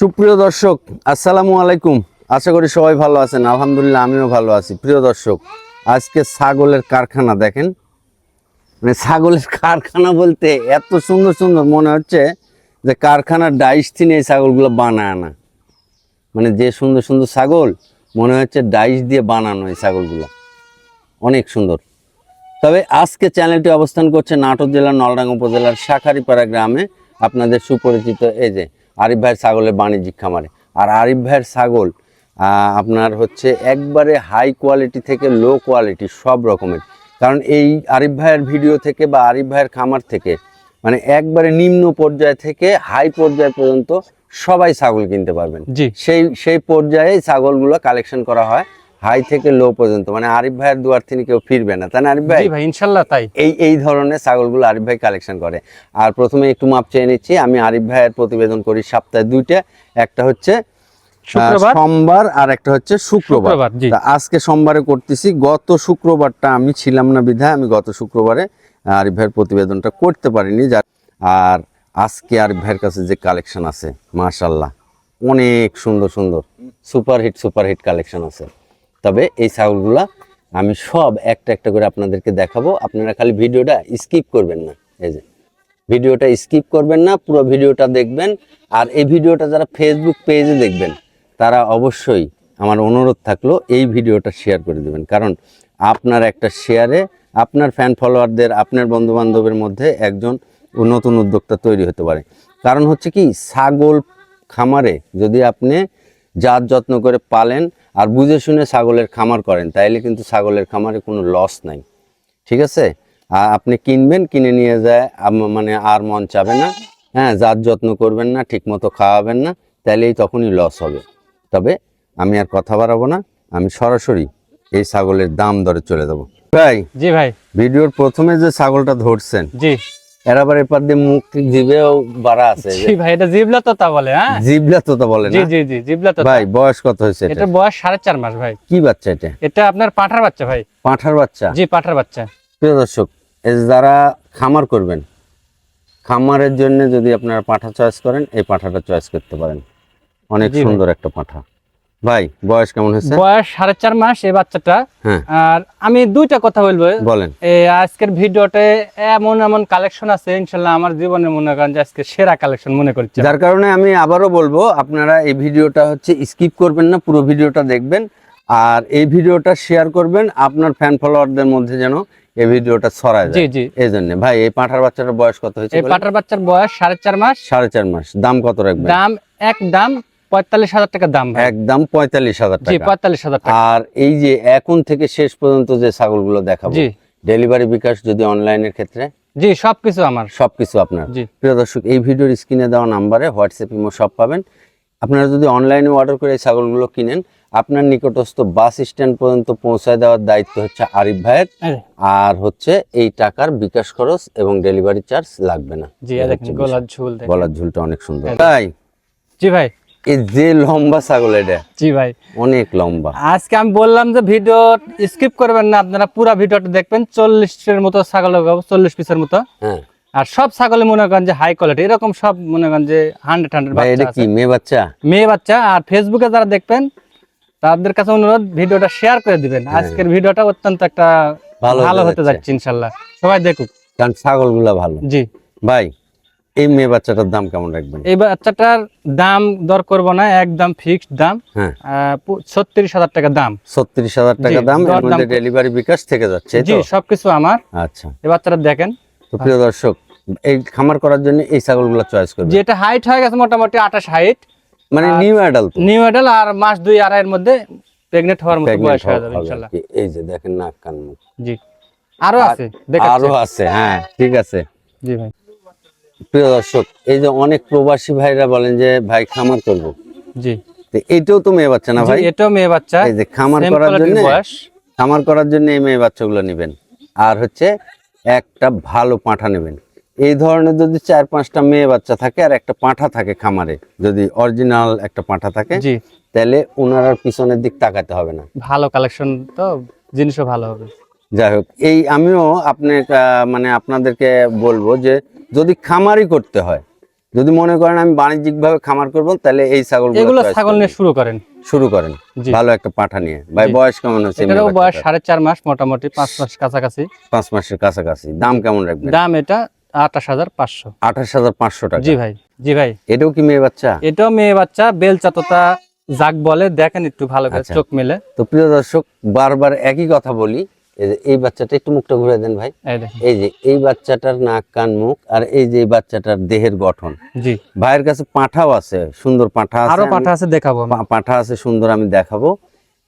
সুপ্রিয় দর্শক, আসসালামু আলাইকুম। আশা করি সবাই ভালো আছেন। আলহামদুলিল্লাহ, আমিও ভালো আছি। প্রিয় দর্শক, আজকে ছাগলের কারখানা দেখেন। মানে ছাগলের কারখানা বলতে এত সুন্দর সুন্দর মনে হচ্ছে যে কারখানার ডাইস থেকে এই ছাগলগুলো বানায় না মানে যে সুন্দর সুন্দর ছাগল, মনে হচ্ছে ডাইস দিয়ে বানানো এই ছাগলগুলো। অনেক সুন্দর। তবে আজকে চ্যানেলটি অবস্থান করছে নাটোর জেলার নলডাঙ্গা উপজেলার শাখারিপাড়া গ্রামে। আপনাদের সুপরিচিত এই যে আরিফ ভাইয়ের ছাগলের বাণিজ্যিক খামারে। আর আরিফ ভাইয়ের ছাগল আপনার হচ্ছে একবারে হাই কোয়ালিটি থেকে লো কোয়ালিটি সব রকমের। কারণ এই আরিফ ভাইয়ের ভিডিও থেকে বা আরিফ ভাইয়ের খামার থেকে মানে একবারে নিম্ন পর্যায় থেকে হাই পর্যায় পর্যন্ত সবাই ছাগল কিনতে পারবেন। জি। সেই সেই পর্যায়ে ছাগলগুলো কালেকশন করা হয়। হাই থেকে লো পর্যন্ত। মানে আরিফ ভাইয়ের দুয়ার থেকে কেউ ফিরবে না তাই না আরিফ ভাই? ভাই ইনশাল্লাহ তাই। এই এই ধরনের ছাগলগুলো আরিফ ভাই কালেকশন করে। আর প্রথমে একটু মাপ চেয়ে নিচ্ছি আমি আরিফ ভাইয়ের প্রতিবেদন করি সপ্তাহে দুইটা। একটা হচ্ছে সোমবার আর একটা হচ্ছে শুক্রবার। আজকে সোমবারে করতেছি গত শুক্রবারটা আমি ছিলাম না বিধায় আমি গত শুক্রবারে আরিফ ভাইয়ের প্রতিবেদনটা করতে পারিনি। যা আর আজকে আরিফ ভাইয়ের কাছে যে কালেকশন আছে মাশাল্লাহ অনেক সুন্দর সুন্দর সুপারহিট সুপারহিট কালেকশন আছে। তবে এই ছাগলগুলা আমি সব একটা একটা করে আপনাদেরকে দেখাবো। আপনারা খালি ভিডিওটা স্কিপ করবেন না। এই যে, ভিডিওটা স্কিপ করবেন না, পুরো ভিডিওটা দেখবেন। আর এই ভিডিওটা যারা ফেসবুক পেজে দেখবেন, তারা অবশ্যই আমার অনুরোধ থাকল এই ভিডিওটা শেয়ার করে দেবেন। কারণ আপনার একটা শেয়ারে আপনার ফ্যান ফলোয়ারদের আপনার বন্ধু বান্ধবের মধ্যে একজন নতুন উদ্যোক্তা তৈরি হতে পারে। কারণ হচ্ছে কি, ছাগল খামারে যদি আপনি জাত যত্ন করে পালেন আর বুঝে শুনে ছাগলের খামার করেন তাইলে কিন্তু ছাগলের খামারে কোনো লস নাই। ঠিক আছে? আর আপনি কিনবেন কিনে নিয়ে যায় মানে আর মন চাবে না হ্যাঁ যার যত্ন করবেন না ঠিক মতো খাওয়াবেন না তাইলেই তখনই লস হবে। তবে আমি আর কথা বাড়াবো না আমি সরাসরি এই ছাগলের দাম দরে চলে যাব। ভাই জি ভাই। ভিডিওর প্রথমে যে ছাগলটা ধরছেন জি। এর আবার এপার দিয়ে মুখ জিভেও বাড়া আছে জি ভাই এটা জিবলা তোতা বলে হ্যাঁ? জিবলা তো তা বলে জি না? জি জি জিবলা তোতা ভাই বয়স কত হয়েছে এটা বয়স সাড়ে চার মাস ভাই। কি বাচ্চা এটা? এটা আপনার পাঠার বাচ্চা ভাই। পাঁঠার বাচ্চা? জি পাঠার বাচ্চা। প্রিয় দর্শক এই যারা খামার করবেন খামারের জন্য যদি আপনারা পাঁঠা চয়েস করেন এই পাঁঠাটা চয়েস করতে পারেন। অনেক সুন্দর একটা পাঁঠা। ভাই বয়স কেমন হয়েছে? বয়স সাড়ে চার মাস এই বাচ্চাটা। হ্যাঁ। আর আমি দুইটা কথা বলব। বলেন। আজকের ভিডিওতে এমন এমন কালেকশন আছে ইনশাল্লাহ আমার জীবনে মনে করেন যে আজকে সেরা কালেকশন মনে করছি যার কারণে আমি আবারও বলব আপনারা এই ভিডিওটা হচ্ছে স্কিপ করবেন না পুরো ভিডিওটা দেখবেন। আর এই ভিডিওটা শেয়ার করবেন আপনার ফ্যান ফলোয়ারদের মধ্যে যেন এই ভিডিওটা ছড়ায় জি যায়। জি এই জন্য ভাই এই পাঁঠার বাচ্চাটার বয়স কত হয়েছে এই? পাঠার বাচ্চার বয়স সাড়ে চার মাস। সাড়ে চার মাস। দাম কত রাখবেন? দাম এক দাম পঁয়তাল্লিশ হাজার টাকা দাম ভাই। একদম পঁয়তাল্লিশ হাজার টাকা। পঁয়তাল্লিশ হাজার আর এই যে এখন থেকে শেষ পর্যন্ত যে ছাগলগুলো দেখাবো ডেলিভারি বিকাশ যদি অনলাইনের ক্ষেত্রে? জি সবকিছু আমার। সবকিছু আপনার। প্রিয় দর্শক এই ভিডিওর স্ক্রিনে দেওয়া নাম্বারে হোয়াটসঅ্যাপ ইমো সব পাবেন। আপনারা যদি অনলাইনে অর্ডার করে এই ছাগলগুলো কিনেন আপনার নিকটস্থ বাস স্ট্যান্ড পর্যন্ত পৌঁছায় দেওয়ার দায়িত্ব হচ্ছে আরিফ ভাইয়ের। আর। হচ্ছে এই টাকার বিকাশ খরচ এবং ডেলিভারি চার্জ লাগবে না। গলার ঝুলটা অনেক সুন্দর। তাই জি ভাই। এই যে লম্বা ছাগল এটা। জি ভাই। অনেক লম্বা। আজকে আমি বললাম যে ভিডিও স্কিপ করবেন না আপনারা পুরো ভিডিওটা দেখবেন চল্লিশের মতো ছাগল চল্লিশ পিসের মতো। হ্যাঁ। আর সব ছাগলে মনে করেন যে হাই কোয়ালিটি এরকম সব মনে করেন যে হান্ড্রেড হান্ড্রেড ভাই এটা কি মেয়ে বাচ্চা? মেয়ে বাচ্চা আর ফেসবুকে যারা দেখবেন তাদের কাছে অনুরোধ ভিডিওটা শেয়ার করে দিবেন। আজকের ভিডিওটা অত্যন্ত একটা ভালো হতে যাচ্ছে। যাচ্ছে ইনশাল্লাহ। সবাই দেখুক। কারণ ছাগলগুলা ভালো। জি। ভাই এই মেয়ে বাচ্চাটার দাম কেমন রাখবেন? এই বাচ্চাটার দাম দর করব না একদম ফিক্সড দাম হ্যাঁ। ছত্রিশ হাজার টাকা দাম। ছত্রিশ হাজার টাকা দাম ডেলিভারি বিকাশ থেকে যাচ্ছে জি সবকিছু আমার। আচ্ছা। এই বাচ্চাটা দেখেন। তো প্রিয় দর্শক এই খামার করার জন্য এই ছাগলগুলো চয়েস করবে যেটা হাইট হয়ে গেছে মোটামুটি আঠাশ হাইট মানে নিউ অ্যাডাল্ট নিউ এডাল আর মাস দুই আড়াইয়ের মধ্যে প্রেগনেন্ট হওয়ার মতো বয়স হয়ে যাবে এই যে দেখেন নাক কান মুখ। জি। আরও আছে আরও আছে হ্যাঁ ঠিক আছে। জি ভাই। প্রিয় দর্শক এই যে অনেক প্রবাসী ভাইরা বলেন যে ভাই খামার করব। জি। তো এইটাও তো মেয়ে বাচ্চা না ভাই? এটাও মেয়ে বাচ্চা। এই যে খামার করার জন্য খামার করার জন্য এই মেয়ে বাচ্চাগুলো নেবেন। আর হচ্ছে একটা ভালো পাঁঠা নেবেন। এই ধরনের যদি চার পাঁচটা মেয়ে বাচ্চা থাকে আর একটা পাঁঠা থাকে খামারে যদি অরিজিনাল একটা পাঁঠা থাকে জি। তাহলে ওনার পিছনের দিক তাকাতে হবে না। ভালো কালেকশন তো জিনিসও ভালো হবে। যাই হোক এই আমিও আপনি মানে আপনাদেরকে বলব যে যদি খামারই করতে হয় যদি মনে করেন আমি বাণিজ্যিক ভাবে খামার করব তাহলে এই ছাগল এগুলো ছাগল নিয়ে শুরু করেন। শুরু করেন। ভালো একটা পাঠা নিয়ে। ভাই বয়স কেমন হচ্ছে এটারও বয়স সাড়ে চার মাস মোটামুটি পাঁচ মাস কাছাকাছি। পাঁচ মাসের কাছাকাছি। দাম কেমন রাখবেন? দাম এটা আঠাশ হাজার পাঁচশো। আঠাশ হাজার পাঁচশো টাকা। জি ভাই জি ভাই। এটাও কি মেয়ে বাচ্চা এটাও মেয়ে বাচ্চা বেলচাততা যাক বলে দেখেন একটু ভালো করে আচ্ছা। চোখ মেলে। তো প্রিয় দর্শক বারবার একই কথা বলি এই যে এই বাচ্চাটা একটু মুখটা ঘুরে দেন ভাই। এই যে এই বাচ্চাটার নাক কান মুখ আর এই যে বাচ্চাটার দেহের গঠন। জি। ভাইয়ের কাছে পাঁঠাও আছে সুন্দর পাঁঠা আছে আরও পাঠা আছে দেখাবো পাঁঠা আছে সুন্দর আমি দেখাবো।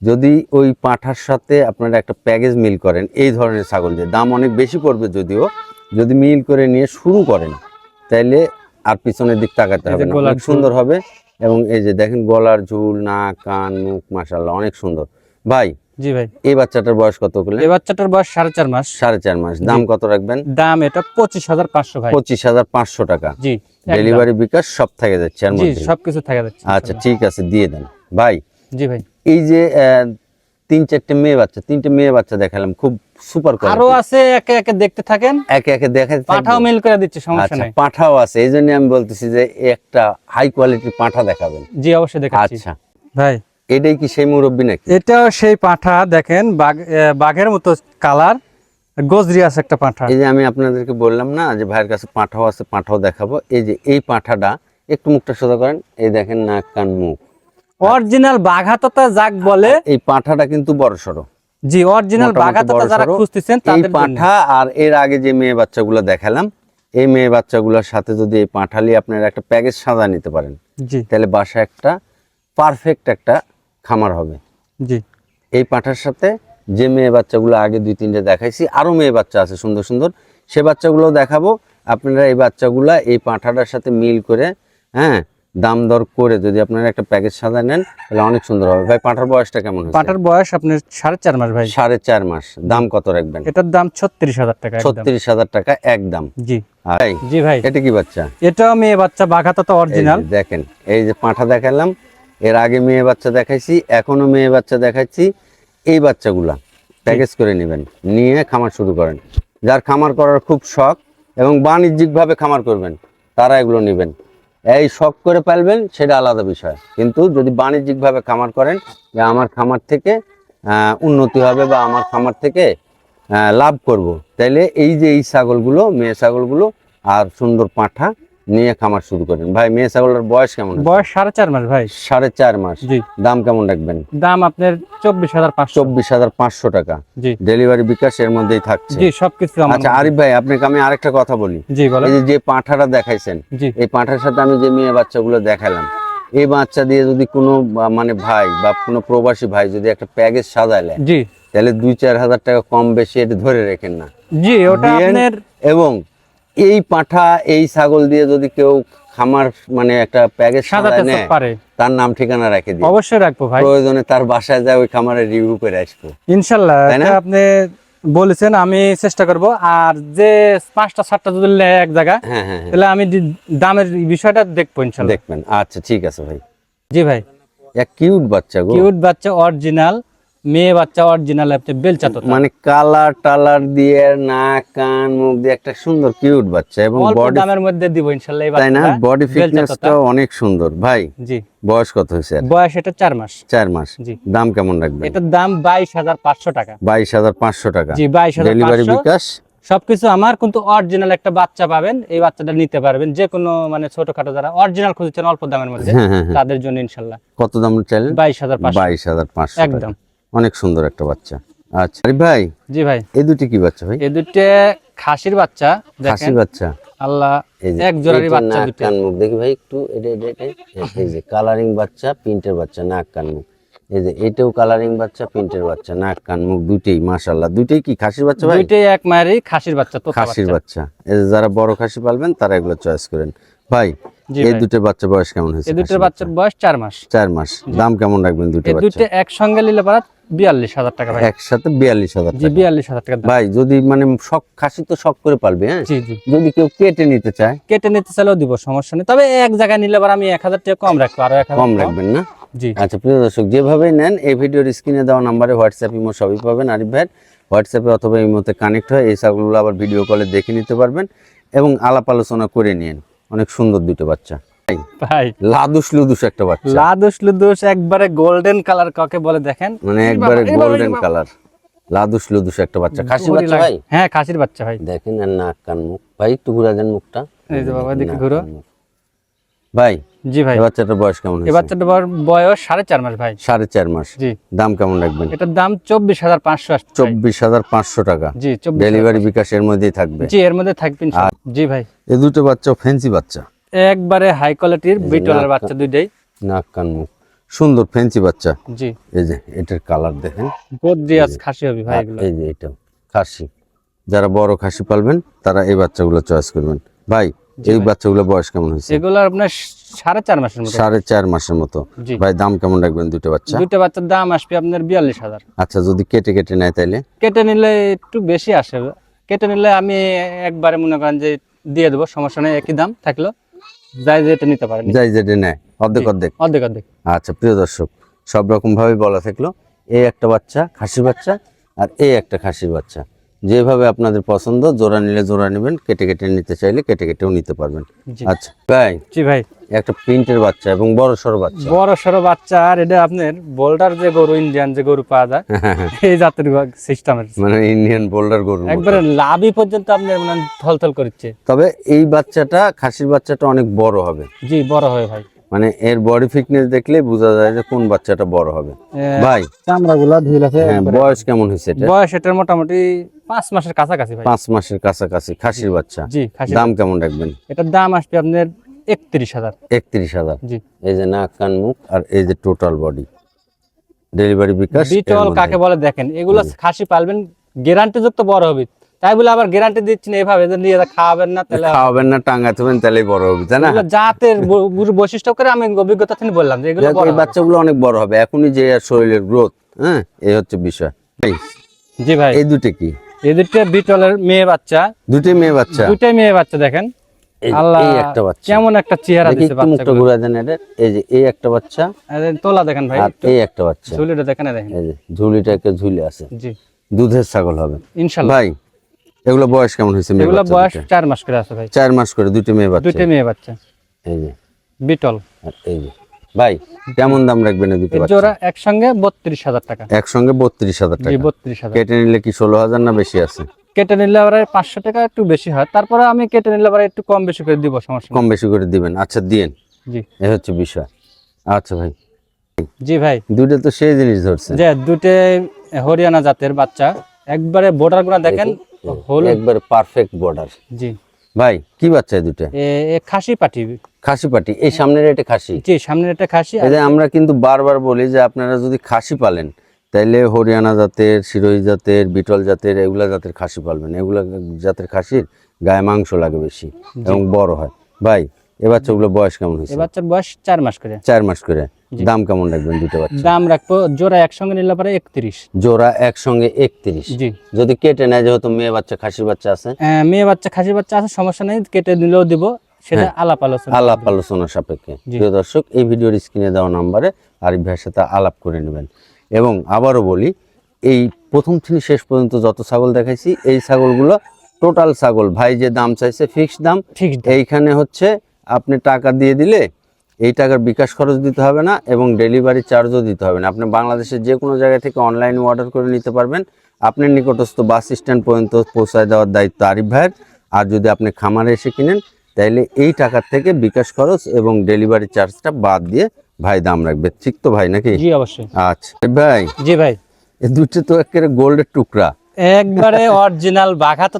যদি ওই পাঁঠার সাথে আপনারা একটা প্যাকেজ মিল করেন এই ধরনের ছাগল দিয়ে। দাম অনেক বেশি পড়বে যদিও যদি মিল করে নিয়ে শুরু করেন তাইলে আর পিছনের দিক তাকাতে হবে না। অনেক সুন্দর হবে। এবং এই যে দেখেন গলার ঝুল নাক কান মুখ মাশাল্লাহ অনেক সুন্দর। ভাই জি ভাই। এই বাচ্চাটার বয়স কত এই বাচ্চাটার বয়স সাড়ে চার মাস। সাড়ে চার মাস। দাম কত রাখবেন? দাম এটা পঁচিশ হাজার পাঁচশো ভাই। পঁচিশ হাজার পাঁচশো টাকা। জি ডেলিভারি বিকাশ সব থেকে যাচ্ছে মধ্যে। সবকিছু থাকা যাচ্ছে। আচ্ছা ঠিক আছে দিয়ে দেন। ভাই জি ভাই। এই যে তিন চারটে মেয়ে বাচ্চা তিনটে মেয়ে বাচ্চা দেখালাম খুব সুপার আরও আছে একে একে দেখতে থাকেন। একে একে দেখা পাঠাও মিল করে দিচ্ছে সমস্যা আচ্ছা নাই। পাঠাও আছে। এই জন্য আমি বলতেছি যে একটা হাই কোয়ালিটির পাঠা দেখাবেন। জি অবশ্যই দেখাচ্ছি। আচ্ছা। ভাই এটাই কি সেই মুরব্বী নাকি? এটাও সেই পাঠা দেখেন বাঘের মতো কালার গজরি আছে একটা পাঠা। এই যে আমি আপনাদেরকে বললাম না যে ভাইয়ের কাছে পাঠাও আছে পাঠাও দেখাবো। এই যে এই পাঠাটা একটু মুখটা সোজা করেন এই দেখেন নাক কান মুখ। অরিজিনাল বাঘাততা যাক বলে। এই পাঠাটা কিন্তু বড় সড়ো। জি অরিজিনাল বাঘাততা যারা খুঁজতেছেন তাদের। পাঠা আর এর আগে যে মেয়ে বাচ্চাগুলো দেখালাম এই মেয়ে বাচ্চাগুলোর সাথে যদি এই পাঠালি আপনারা একটা প্যাকেজ সাজা নিতে পারেন জি। তাহলে বাসা একটা পারফেক্ট একটা খামার হবে। জি। এই পাঠার সাথে যে মেয়ে বাচ্চাগুলো আগে দুই তিনটে দেখাইছি আরও মেয়ে বাচ্চা আছে সুন্দর সুন্দর। সে বাচ্চাগুলো দেখাবো আপনারা এই বাচ্চাগুলা এই পাঠাটার সাথে মিল করে হ্যাঁ দাম দর করে যদি আপনারা একটা প্যাকেজ সাজা নেন তাহলে অনেক সুন্দর হবে। ভাই পাঠার বয়সটা কেমন পাঠার বয়স আপনার সাড়ে চার মাস ভাই। সাড়ে চার মাস। দাম কত রাখবেন? এটার দাম ছত্রিশ হাজার টাকা ছত্রিশ হাজার টাকা একদম। জি। জি ভাই। এটা কি বাচ্চা? এটাও মেয়ে বাচ্চা বাঘাততা তো অরিজিনাল দেখেন এই যে পাঁঠা দেখালাম এর আগে মেয়ে বাচ্চা দেখাইছি, এখনও মেয়ে বাচ্চা দেখাচ্ছি এই বাচ্চাগুলা প্যাকেজ করে নেবেন, নিয়ে খামার শুরু করেন। যার খামার করার খুব শখ এবং বাণিজ্যিকভাবে খামার করবেন, তারা এগুলো নেবেন। এই শখ করে পালবেন, সেটা আলাদা বিষয়। কিন্তু যদি বাণিজ্যিকভাবে খামার করেন, যে আমার খামার থেকে উন্নতি হবে বা আমার খামার থেকে লাভ করব, তাইলে এই যে এই ছাগলগুলো, মেয়ে ছাগলগুলো আর সুন্দর পাঁঠা নিয়ে খামার শুরু করেন। ভাই মেয়ে ছাগলের বয়স কেমন বয়স সাড়ে চার মাস ভাই। সাড়ে চার মাস। দাম কেমন রাখবেন? দাম আপনার চব্বিশ হাজার পাঁচশো। চব্বিশ হাজার পাঁচশো টাকা। ডেলিভারি বিকাশ এর মধ্যেই থাকছে। জি সবকিছু আচ্ছা আরিফ ভাই আপনাকে আমি আরেকটা কথা বলি। জি বলেন। এই যে পাঁঠাটা দেখাইছেন এই পাঁঠার সাথে আমি যে মেয়ে বাচ্চাগুলো দেখালাম এই বাচ্চা দিয়ে যদি কোনো মানে ভাই বা কোনো প্রবাসী ভাই যদি একটা প্যাকেজ সাজাইলে জি। তাহলে দুই চার হাজার টাকা কম বেশি এটা ধরে রেখেন না। জি ওটা আপনার এবং এই পাঠা এই ছাগল দিয়ে যদি কেউ খামার মানে একটা প্যাকেজ সাজাতে পারে। তার নাম ঠিকানা রেখে দিই অবশ্যই রাখব ভাই। প্রয়োজনে তার বাসায় যায় ওই খামারের রিভিউ করে আসব। ইনশাল্লাহ? আপনি বলেছেন আমি চেষ্টা করব। আর যে পাঁচটা সাতটা যদি নেয় এক জায়গা হ্যাঁ হ্যাঁ হ্যাঁ। তাহলে আমি দামের বিষয়টা দেখব ইনশাল্লাহ। দেখবেন। আচ্ছা ঠিক আছে ভাই। জি ভাই। এক কিউট বাচ্চা গো। কিউট বাচ্চা অরিজিনাল মেয়ে বাচ্চা অরিজিনাল আপনি বেলচা তো মানে কালার টালার দিয়ে নাক কান মুখ দিয়ে একটা সুন্দর কিউট বাচ্চা এবং বডি দামের মধ্যে দিব ইনশাল্লাহ এই তাই না? বডি ফিটনেসটাও অনেক সুন্দর। ভাই জি। বয়স কত হয়েছে বয়স এটা চার মাস। চার মাস। জি। দাম কেমন রাখবেন? এটার দাম বাইশ হাজার পাঁচশো টাকা। বাইশ হাজার পাঁচশো টাকা। জি বাইশ হাজার ডেলিভারি বিকাশ? সবকিছু আমার কিন্তু অরিজিনাল একটা বাচ্চা পাবেন এই বাচ্চাটা নিতে পারবেন। যে কোনো মানে ছোটখাটো যারা অরিজিনাল খুঁজছেন অল্প দামের মধ্যে হ্যাঁ হ্যাঁ হ্যাঁ। তাদের জন্য ইনশাল্লাহ। কত দাম চাইলেন? বাইশ হাজার বাইশ হাজার পাঁচশো একদম। অনেক সুন্দর একটা বাচ্চা। আচ্ছা আরে ভাই জি ভাই। এই দুটি কি বাচ্চা ভাই? এই দুটো খাসির বাচ্চা খাসি দেখেন বাচ্চা। আল্লাহ এই যে এক জোড়ারই বাচ্চা দুটো। কান মুখ। দেখি ভাই একটু এটা এটা এই- যে কালারিং বাচ্চা প্রিন্টের বাচ্চা নাক কান মুখ। এই যে এটাও কালারিং বাচ্চা প্রিন্টের বাচ্চা নাক কান মুখ দুটেই মাশাআল্লাহ। দুটেই কি খাসির বাচ্চা ভাই? দুইটাই এক মায়েরই খাসির বাচ্চা তো খাসির বাচ্চা। এই যে যারা বড় খাসি পালবেন তারা এগুলো চয়েস করেন। ভাই এই ভাই। দুটো বাচ্চা বয়স কেমন হয়েছে? এই খাসির বাচ্চার বয়স চার মাস। চার মাস। দাম কেমন রাখবেন দুটো বাচ্চা? দুটো একসঙ্গে নিলে পারা বিয়াল্লিশ হাজার টাকা ভাই। একসাথে বিয়াল্লিশ হাজার জি টাকা। বিয়াল্লিশ হাজার টাকা ভাই যদি মানে শখ খাসি তো শখ করে পালবে হ্যাঁ? জি জি। যদি কেউ কেটে নিতে চায়? কেটে নিতে চাইলেও দিব সমস্যা নেই। তবে এক জায়গায় নিলে পারা আমি এক হাজার টাকা কম রাখব আরও এক হাজার কম কম। রাখবেন না? জি। আচ্ছা প্রিয় দর্শক যেভাবে নেন এই ভিডিওর স্ক্রিনে দেওয়া নাম্বারে হোয়াটসঅ্যাপ ইমো সবই পাবেন। আরিফ ভাইয়ের হোয়াটসঅ্যাপে অথবা ইমোতে কানেক্ট হয় এই ছাগলগুলো আবার ভিডিও কলে দেখে নিতে পারবেন এবং আলাপ আলোচনা করে নিন। অনেক সুন্দর দুটো বাচ্চা। ভাই, লাদুস লুদুস একটা বাচ্চা। লাদুস লুদুস একবারে গোল্ডেন কালার কাকে বলে দেখেন? মানে একবারে গোল্ডেন কালার লাদুস লুদুস একটা বাচ্চা। খাসি বাচ্চা ভাই? হ্যাঁ খাসির বাচ্চা ভাই। দেখেন আর নাক কান মুখ। ভাই একটু ঘুরা দেন মুখটা। এই যে বাবা, এদিকে ঘুরো। ভাই জি ভাই। বাচ্চাটার বয়স কেমন এই বাচ্চাটার বয়স- সাড়ে চার মাস ভাই। সাড়ে চার মাস। জি। দাম কেমন রাখবেন? এটার দাম চব্বিশ হাজার পাঁচশো চব্বিশ হাজার পাঁচশো টাকা। জি ডেলিভারি বিকাশের মধ্যেই থাকবে। জি এর মধ্যে থাকবেন জি ভাই। এই দুটো বাচ্চা ফ্যান্সি বাচ্চা। একবারে হাই কোয়ালিটির বিটলের বাচ্চা দুইটাই। নাক কান মুখ। সুন্দর ফ্যান্সি বাচ্চা। জি। এই যে এটার কালার দেখেন। গোদ্রিয়াস খাসি হবে ভাই এগুলো। এই যে এটা খাসি। যারা বড় খাসি পালবেন তারা এই বাচ্চাগুলো চয়েস করবেন। ভাই এই বাচ্চাগুলো বয়স কেমন হয়েছে? এগুলো আপনার সাড়ে চার মাসের মতো। সাড়ে চার মাসের মতো। ভাই দাম কেমন রাখবেন দুটো বাচ্চা? দুইটা বাচ্চার দাম আসবে আপনার বিয়াল্লিশ হাজার। আচ্ছা যদি কেটে কেটে নেয় তাইলে? কেটে নিলে একটু বেশি আসে। কেটে নিলে আমি একবারে মনে করেন যে দিয়ে দেবো সমস্যা নেই একই দাম থাকল। যাই যেটা নিতে পারেন। যাই যেটা নেয় অর্ধেক অর্ধেক। অর্ধেক অর্ধেক। আচ্ছা প্রিয় দর্শক সব রকমভাবে বলা থাকল এই একটা বাচ্চা খাসির বাচ্চা আর এই একটা খাসির বাচ্চা। যেভাবে আপনাদের পছন্দ জোড়া নিলে জোড়া নেবেন কেটে কেটে নিতে চাইলে কেটে কেটেও নিতে পারবেন। আচ্ছা ভাই। জি ভাই। একটা প্রিন্টের বাচ্চা এবং বড় সড়ো বাচ্চা। বড় সড়ো বাচ্চা আর এটা আপনার বোল্ডার যে গরু ইন্ডিয়ান যে গরু পাওয়া যায় এই জাতের সিস্টেমের। মানে ইন্ডিয়ান বোল্ডার গরু একবারে লাভই পর্যন্ত আপনার মানে থলথল করছে তবে এই বাচ্চাটা খাসির বাচ্চাটা অনেক বড় হবে। জি বড় হয় ভাই। মানে এর বডি ফিটনেস দেখলে বোঝা যায় যে কোন বাচ্চাটা বড় হবে। ভাই চামড়া গুলা ধুইল আছে হ্যাঁ বয়স কেমন হয়েছে এটা? বয়স এটার মোটামুটি পাঁচ মাসের কাছাকাছি ভাই। পাঁচ মাসের কাছাকাছি খাসির বাচ্চা। জি দাম কেমন রাখবেন? এটার দাম আসবে আপনার একত্রিশ হাজার। একত্রিশ হাজার। জি। এই যে নাক কান মুখ আর এই যে টোটাল বডি ডেলিভারি বিকাশ বিটল কাকে বলে দেখেন এগুলো খাসি পালবেন বড় হবে। তাই বলে আবার গ্যারান্টি এভাবে যে নিয়ে খাওয়াবেন না তাহলে খাওয়াবেন না তাহলেই বড় হবে তাই না? জাতের বৈশিষ্ট্য করে আমি অভিজ্ঞতা থেকে বললাম যে এগুলো বড় বাচ্চাগুলো অনেক বড় হবে এখনই যে শরীরের গ্রোথ হ্যাঁ এই হচ্ছে বিষয়। জি ভাই। এই দুটো কি? এই দুটো বিটলের মেয়ে বাচ্চা। দুটোই মেয়ে বাচ্চা? দুটাই মেয়ে বাচ্চা দেখেন। এই- একটা বাচ্চা। কেমন একটা চেহারা দেখি দিচ্ছে মুখটা বাচ্চা দেন এদের এই যে এই একটা বাচ্চা। তোলা দেখেন ভাই এই একটা বাচ্চা। ঝুলিটা দেখেন দেখেন। এই যে ঝুলিটাকে ঝুলে আছে। জি। দুধের ছাগল হবে। ইনশাল্লাহ। ভাই এগুলো বয়স কেমন হয়েছে মেয়ে এগুলো বয়স দুটো? চার মাস করে আছে ভাই। চার মাস করে দুটো মেয়ে বাচ্চা। দুইটা মেয়ে বাচ্চা। এই যে। বিটল। এই যে। ভাই কেমন দাম রাখবেন এই দুটো বাচ্চা? জোড়া একসঙ্গে বত্রিশ হাজার টাকা। একসঙ্গে বত্রিশ হাজার জি টাকা। কেটে নিলে কি ষোলো হাজার না বেশি আছে? কেটে নিলে আবার পাঁচশো টাকা একটু বেশি হয়। তারপরে আমি কেটে নিলে আবার একটু কম বেশি করে দিব সমস্যা কম বেশি করে দিবেন। আচ্ছা দিয়েন। জি। এই হচ্ছে বিষয়। আচ্ছা ভাই। জি ভাই। দুটো তো সেই জিনিস ধরছে যে দুটে হরিয়ানা জাতের বাচ্চা একবারে বর্ডারগুলা দেখেন একবার পারফেক্ট বর্ডার জি। ভাই কি বাচ্চা দুটো এ এ খাসি পাটি। খাসি পাটি। এই সামনের এটা খাসি? জি সামনের একটা খাসি যে আমরা কিন্তু বারবার বলি যে আপনারা যদি খাসি পালেন তাইলে হরিয়ানা জাতের সিরোহি জাতের বিটল জাতের এগুলা জাতের খাসি পালবেন। এগুলা জাতের খাসির গায়ে মাংস লাগে বেশি এবং বড় হয়। ভাই এ বাচ্চাগুলো বয়স কেমন হয়েছে? বাচ্চার বয়স চার মাস করে। চার মাস করে। দাম কেমন রাখবেন দুটো বাচ্চা? দাম রাখব জোড়া একসঙ্গে নিলে পরে একত্রিশ। জোড়া একসঙ্গে একত্রিশ? জি। যদি কেটে নেয় যেহেতু মেয়ে বাচ্চা খাসির বাচ্চা আছে। মেয়ে বাচ্চা খাসি বাচ্চা আছে সমস্যা নেই কেটে দিলেও দিব সেটা আলাপ আলোচনা। আলাপ আলোচনা সাপেক্ষে। প্রিয় দর্শক এই ভিডিওর স্ক্রিনে দেওয়া নাম্বারে আরিফ ভাইয়ের সাথে আলাপ করে নেবেন। এবং আবারও বলি এই প্রথম থেকে শেষ পর্যন্ত যত ছাগল দেখাইছি এই ছাগলগুলো টোটাল ছাগল। ভাই যে দাম চাইছে ফিক্সড দাম ঠিক এইখানে হচ্ছে আপনি টাকা দিয়ে দিলে এই টাকার বিকাশ খরচ দিতে হবে না এবং ডেলিভারি চার্জও দিতে হবে না। আপনি বাংলাদেশের যে কোনো জায়গা থেকে অনলাইনে অর্ডার করে নিতে পারবেন। আপনার নিকটস্থ বাস স্ট্যান্ড পর্যন্ত পৌঁছায় দেওয়ার দায়িত্ব আরিফ ভাইয়ের। আর যদি আপনি খামারে এসে কিনেন তাইলে এই টাকার থেকে বিকাশ খরচ এবং ডেলিভারি চার্জটা বাদ দিয়ে ভাই দাম রাখবে। ঠিক তো ভাই নাকি? জি অবশ্যই। আচ্ছা ভাই। জি ভাই। এই দুটো তো একেবারে গোল্ডের টুকরা। একবারে অরিজিনাল বাঘা তো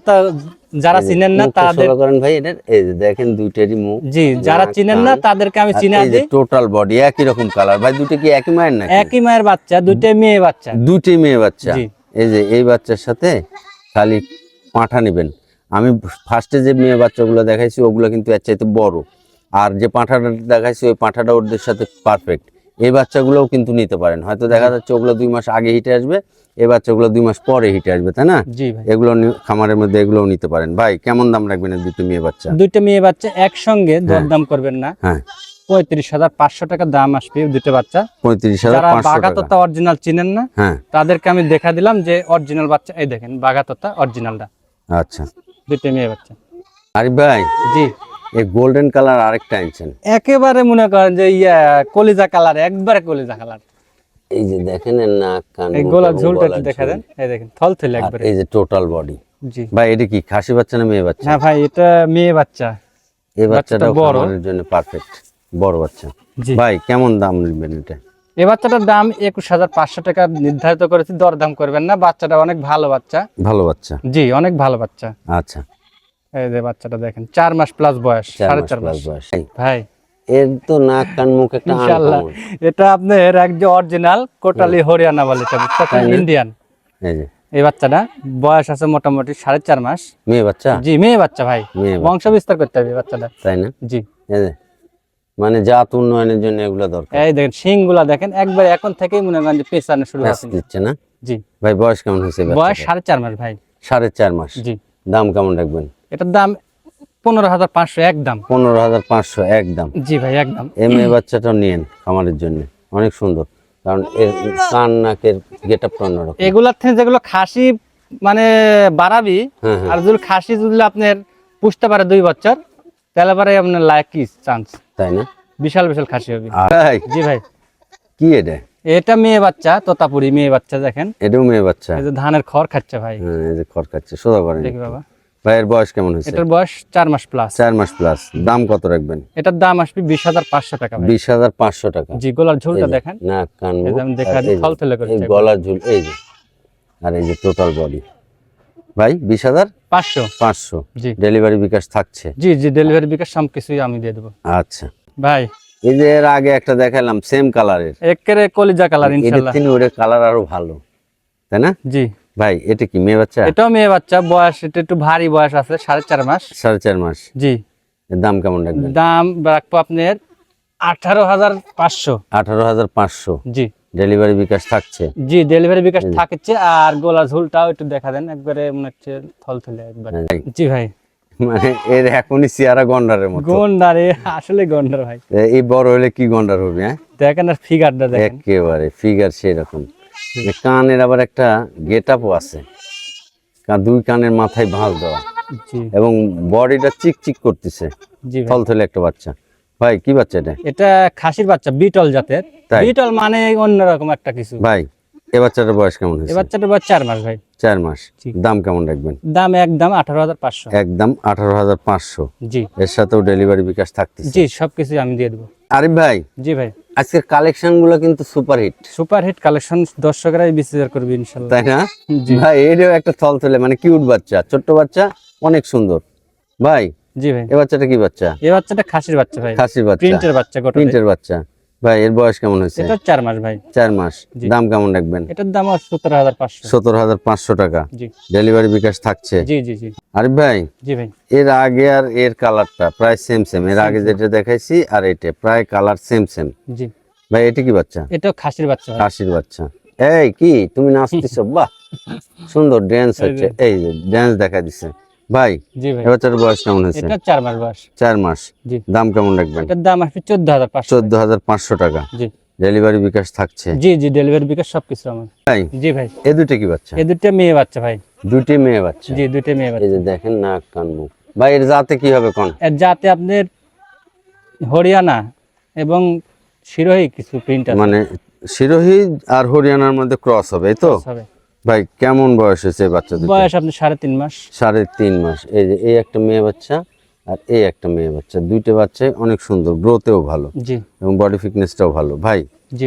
যারা চিনেন না তাদের করেন ভাই এদের এই যে দেখেন দুইটারই মুখ। জি যারা চিনেন না তাদেরকে আমি চিনা দিই টোটাল বডি একই রকম কালার ভাই দুটো কি একই মায়ের নাকি? একই মায়ের বাচ্চা দুইটা মেয়ে বাচ্চা। দুটি মেয়ে বাচ্চা। জি। এই যে এই বাচ্চার সাথে খালি পাঁঠা নেবেন। আমি ফার্স্টে যে মেয়ে বাচ্চাগুলো দেখাইছি ওগুলো কিন্তু এর চাইতে বড়। আর যে পাঁঠাটা দেখাইছি ওই পাঁঠাটা ওদের সাথে পারফেক্ট এই বাচ্চাগুলোও কিন্তু নিতে পারেন। হয়তো দেখা যাচ্ছে ওগুলো দুই মাস আগে হিটে আসবে এই বাচ্চাগুলো দুই মাস পরে হিটে আসবে তাই না? জি এগুলো খামারের মধ্যে এগুলোও নিতে পারেন। ভাই কেমন দাম রাখবেন দুটো মেয়ে বাচ্চা? দুইটা মেয়ে বাচ্চা একসঙ্গে দরদাম করবেন না। হ্যাঁ। পঁয়ত্রিশ হাজার পাঁচশো টাকা দাম আসবে দুটো বাচ্চা। পঁয়ত্রিশ হাজার অরিজিনাল চিনেন না হ্যাঁ। তাদেরকে আমি দেখা দিলাম যে অরিজিনাল বাচ্চা এই দেখেন অরিজিনালটা আচ্ছা। দুটো মেয়ে বাচ্চা। আরিফ ভাই জি। এই গোল্ডেন কালার আরেকটা আনছেন। একেবারে মনে করেন যে ইয়া কলিজা কালার একবারে কলিজা কালার এই যে দেখেন নাক কান এই গোলা ঝুলটা গলার দেখা দেন। এই দেখেন থল থলে একবারে। এই যে টোটাল বডি জি। ভাই এটা কি খাসি বাচ্চা না মেয়ে বাচ্চা? হ্যাঁ ভাই এটা মেয়ে বাচ্চা। এই বাচ্চাটা। খামারের জন্য পারফেক্ট বড় বাচ্চা। জি। ভাই কেমন দাম নেবেন এটা? এই বাচ্চাটার দাম একুশ হাজার পাঁচশো টাকা নির্ধারিত করেছি দরদাম করবেন না। বাচ্চাটা অনেক ভালো বাচ্চা। ভালো বাচ্চা। জি অনেক ভালো বাচ্চা। আচ্ছা। এই যে বাচ্চাটা দেখেন চার মাস প্লাস বয়স সাড়ে চার মাস। বয়স ভাই। এর তো নাক কান মুখ একটা uncommon। এটা আপনার একজন অরিজিনাল কোটালি হরিয়ানা বলে এটা ইন্ডিয়ান এই যে। এই বাচ্চাটা বয়স আছে মোটামুটি সাড়ে চার মাস। মেয়ে বাচ্চা? জি মেয়ে বাচ্চা ভাই। বংশ বিস্তার করতে হবে বাচ্চাটা। তাই না? জি। মানে জাত উন্নয়নের জন্য এগুলো দরকার। এই দেখেন শিংগুলা দেখেন একবার এখন থেকেই মনে করেন যে পেছানো শুরু হচ্ছে। দিচ্ছে না? জি। ভাই বয়স কেমন হয়েছে বয়স সাড়ে চার মাস ভাই। সাড়ে চার মাস। জি। দাম কেমন রাখবেন? এটার দাম পনেরো হাজার পাঁচশো একদম পনেরো হাজার পাঁচশো একদম জি ভাই একদম এই মেয়ে বাচ্চাটা নিয়েন খামারের জন্য। অনেক সুন্দর। কারণ এর কান নাকের গেট আপটা অন্যরকম। এগুলার থেকে যেগুলো খাসি মানে বাড়াবি হ্যাঁ হ্যাঁ। আর যদি খাসি যদি আপনার পুষতে পারে দুই বছর তাহলে পরে আপনার লাইক কি চান্স তাই না? বিশাল বিশাল খাসি হবে। জি ভাই। কি এটা? এটা মেয়ে বাচ্চা তোতাপুরি মেয়ে বাচ্চা দেখেন। এটাও মেয়ে বাচ্চা? এই যে ধানের খড় খাচ্ছে ভাই। হ্যাঁ এই যে খড় খাচ্ছে সোজা করেন দেখি বাবা। ভাইয়ের বয়স কেমন হয়েছে? এটার বয়স চার মাস প্লাস চার মাস প্লাস দাম কত রাখবেন? এটার দাম আসবে বিশ হাজার পাঁচশো টাকা বিশ হাজার পাঁচশো টাকা। জি গোলার ঝোলটা দেখেন। নাক কান দেখা থলথলে করে গলার ঝুল এই যে। আর এই যে টোটাল বডি ভাই বিশ হাজার? পাঁচশো। পাঁচশো। জি। ডেলিভারি বিকাশ থাকছে? জি জি ডেলিভারি বিকাশ সব কিছুই আমি দিয়ে দেবো। আচ্ছা। ভাই। এই যে এর আগে একটা দেখালাম সেম কালারের একেবারে কলিজা কালার এদের ইনশাল্লাহ। তিনি ওটা কালার আরও ভালো। তাই না? জি। ভাই এটা কি মেয়ে বাচ্চা? এটাও মেয়ে বাচ্চা বয়স এটা একটু ভারী বয়স আছে সাড়ে চার মাস। সাড়ে চার মাস। জি। এর দাম কেমন রাখবেন? দাম রাখব আপনার আঠারো হাজার পাঁচশো। আঠারো হাজার পাঁচশো। জি। ডেলিভারি বিকাশ থাকছে? জি ডেলিভারি বিকাশ থাকছে আর গোলা ঝুলটাও একটু দেখা দেন একবারে মনে হচ্ছে থল থলে একবারে। ভাই, জি ভাই। মানে এর এখনই চেয়ারা গন্ডারের মতো। গন্ডার আসলে গন্ডার ভাই। এই বড় হলে কি গন্ডার হবে হ্যাঁ? দেখেন আর ফিগারটা দেখেন। একেবারে ফিগার সেরকম। যে কানের আবার একটা গেট আপও আছে দুই কানের মাথায় ভাঁজ দেওয়া। এবং বডিটা চিকচিক করতেছে। থলথলে একটা বাচ্চা। ভাই কি বাচ্চা এটা? এটা খাসির বাচ্চা বিটল জাতের? বিটল মানে অন্যরকম একটা কিছু। ভাই এ বাচ্চাটার বয়স কেমন হয়েছে? বাচ্চাটার বয়স চার মাস ভাই। চার মাস। দাম কেমন রাখবেন? দাম একদম আঠারো হাজার পাঁচশো। একদম আঠারো হাজার পাঁচশো। জি। এর সাথেও ডেলিভারি বিকাশ থাকতেছে। জি সবকিছু আমি দিয়ে দেবো। আরিফ ভাই। জি ভাই। আজকের কালেকশনগুলো কিন্তু super hit super hit collection দর্শকরাই বিচার করবে ইনশাআল্লাহ তাই না? ভাই এটাও একটা থলথলে মানে কিউট বাচ্চা ছোট্ট বাচ্চা অনেক সুন্দর। ভাই জি ভাই। এ বাচ্চাটা কি বাচ্চা? এই বাচ্চাটা খাসির বাচ্চা ভাই। খাসির বাচ্চা। প্রিন্টের বাচ্চা প্রিন্টের বাচ্চা। ভাই এর বয়স কেমন হয়েছে? এটা চার মাস ভাই। চার মাস। দাম কেমন রাখবেন? এটার দাম আর সতেরো হাজার পাঁচশো। সতেরো হাজার পাঁচশো টাকা। জি। ডেলিভারি বিকাশ থাকছে। জি জি জি। আরিফ ভাই জি ভাই। এর আগে আর এর কালারটা প্রায় সেম সেম এর আগে যেটা দেখাইছি আর এটা প্রায় কালার সেম সেম জি। ভাই এটা কি বাচ্চা? এটাও খাসির বাচ্চা খাসির বাচ্চা। এই কি? তুমি নাচতেছ? বাহ! সুন্দর ড্যান্স হচ্ছে। এই ড্যান্স দেখা দিছে। ভাই জি ভাই। এ বয়স কেমন হয়েছে? এটা চার মাস বয়স। চার মাস। জি। দাম কেমন রাখবেন? এটার দাম আসবে চোদ্দ হাজার পাঁচশো টাকা। জি। ডেলিভারি বিকাশ থাকছে? জি জি ডেলিভারি বিকাশ সবকিছু আমার। ভাই জি ভাই। এ দুটো কি বাচ্চা? এই দুটো মেয়ে বাচ্চা ভাই। দুটি মেয়ে বাচ্চা? জি দুটো মেয়ে বাচ্চা এই যে দেখেন নাক কান মুখ। ভাই এর জাতে কি হবে কোন? এর যাতে আপনার হরিয়ানা এবং শিরোহী কিছু প্রিন্ট মানে সিরোহি আর হরিয়ানার মধ্যে ক্রস হবে এই তো? হবে। ভাই কেমন বয়স হয়েছে বাচ্চা বয়স আপনার সাড়ে তিন মাস। সাড়ে তিন মাস। এই যে এই একটা মেয়ে বাচ্চা আর এই একটা মেয়ে বাচ্চা। দুইটা বাচ্চাই অনেক সুন্দর গ্রোথেও ভালো জি। এবং বডি ফিটনেসটাও ভালো। ভাই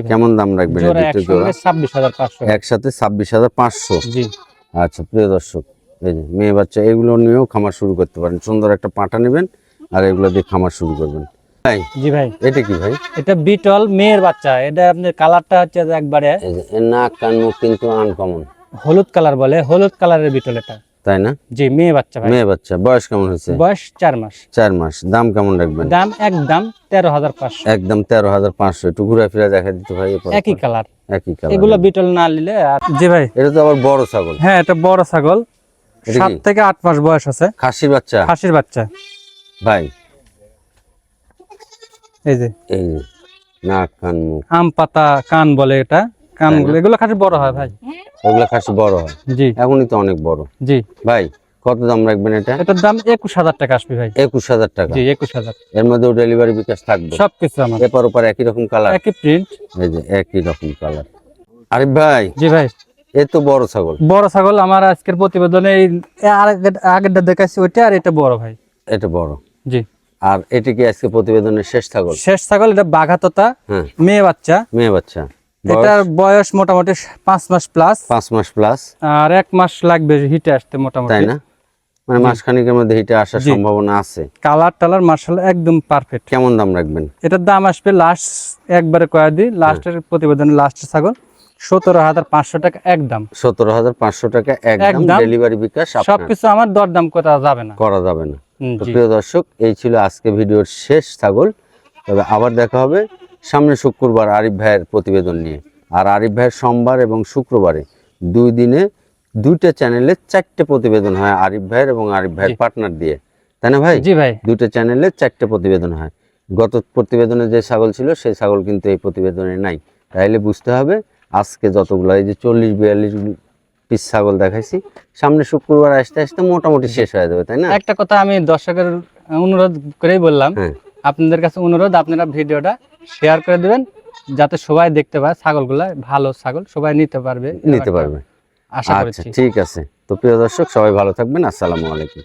কেমন দাম রাখবেন একসাথে ছাব্বিশ হাজার পাঁচশো। আচ্ছা প্রিয় দর্শক এই যে মেয়ে বাচ্চা এগুলো নিয়েও খামার শুরু করতে পারেন। সুন্দর একটা পাঁঠা নেবেন আর এগুলো দিয়ে খামার শুরু করবেন। ভাই জি ভাই। এটা কি ভাই? এটা বিটল মেয়ের বাচ্চা। এটা আপনার কালারটা হচ্ছে যে একবারে নাক কান মুখ কিন্তু আনকমন হলুদ কালার বলে হলুদ কালারের বিটল এটা। তাই না? জি মেয়ে বাচ্চা ভাই। মেয়ে বাচ্চা। বয়স কেমন হয়েছে? বয়স চার মাস। চার মাস। দাম কেমন রাখবেন? দাম একদম তেরো হাজার পাঁচশো। একদম তেরো হাজার পাঁচশো। একটু ঘুরে ফিরে দেখা দিতে ভাই একই কালার। একই কালার। এগুলো বিটল না নিলে আর জি ভাই। এটা তো আবার বড় ছাগল। হ্যাঁ এটা বড় ছাগল। সাত থেকে আট মাস বয়স আছে। খাসির বাচ্চা? খাসির বাচ্চা। ভাই। এই যে। এই নাক কান মুখ। আম পাতা কান বলে এটা। কানগুলো এগুলো খাসি বড় হয় ভাই। ওগুলো খাসি বড় হয়? জি। এখনই তো অনেক বড়। জি। ভাই কত দাম রাখবেন এটা? এটার দাম একুশ হাজার টাকা আসবে ভাই। একুশ হাজার টাকা? জি একুশ হাজার। এর মধ্যেও ডেলিভারি বিকাশ থাকবে? সবকিছু আমার। এপার ওপার একই রকম কালার একই প্রিন্ট এই যে একই রকম কালার আরে ভাই জি ভাই। এ তো বড় ছাগল। বড় ছাগল আমার আজকের প্রতিবেদনে এই আগেরটা দেখাচ্ছি ওইটা আর এটা বড় ভাই। এটা বড়। জি। আর এটি কি আজকে প্রতিবেদনের শেষ ছাগল? শেষ ছাগল এটা বাঘাততা হ্যাঁ। মেয়ে বাচ্চা। মেয়ে বাচ্চা। এটার বয়স মোটামুটি পাঁচ মাস প্লাস পাঁচ মাস প্লাস আর এক মাস লাগবে হিটে আসতে তাই মোটামুটি না? মানে মাসখানিকের মধ্যে হিটে আসার সম্ভাবনা আছে। কালার টালার মার্শাল একদম পারফেক্ট কেমন দাম রাখবেন? এটার দাম আসবে লাস্ট একবারে কয়া দিই লাস্টের প্রতিবেদনে লাস্ট ছাগল সতেরো হাজার পাঁচশো টাকা একদম। সতেরো হাজার পাঁচশো টাকা একদম। ডেলিভারি বিকাশ সবকিছু আমার দরদাম করা যাবে না। করা যাবে না। প্রিয় দর্শক এই ছিল আজকে ভিডিওর শেষ ছাগল। তবে আবার দেখা হবে সামনে শুক্রবার আরিফ ভাইয়ের প্রতিবেদন নিয়ে। আর আরিফ ভাইয়ের সোমবার এবং শুক্রবারে দুই দিনে দুইটা চ্যানেলে চারটে প্রতিবেদন হয় আরিফ ভাইয়ের এবং আরিফ ভাইয়ের পার্টনার দিয়ে। তাই না ভাই? জি ভাই। দুটো চ্যানেলে চারটে প্রতিবেদন হয়। গত প্রতিবেদনে যে ছাগল ছিল সেই ছাগল কিন্তু এই প্রতিবেদনে নাই। তাইলে বুঝতে হবে আজকে যতগুলো এই যে চল্লিশ বিয়াল্লিশ পিস ছাগল দেখাইছি সামনে শুক্রবার আসতে আসতে মোটামুটি শেষ হয়ে যাবে তাই না? একটা কথা আমি দর্শকের অনুরোধ করেই বললাম। হ্যাঁ। আপনাদের কাছে অনুরোধ আপনারা ভিডিওটা শেয়ার করে দিবেন যাতে সবাই দেখতে পায় ছাগলগুলা ভালো ছাগল সবাই নিতে পারবে নিতে পারবে। আশা আচ্ছা করছি ঠিক আছে। তো প্রিয় দর্শক সবাই ভালো থাকবেন। আসসালামু আলাইকুম।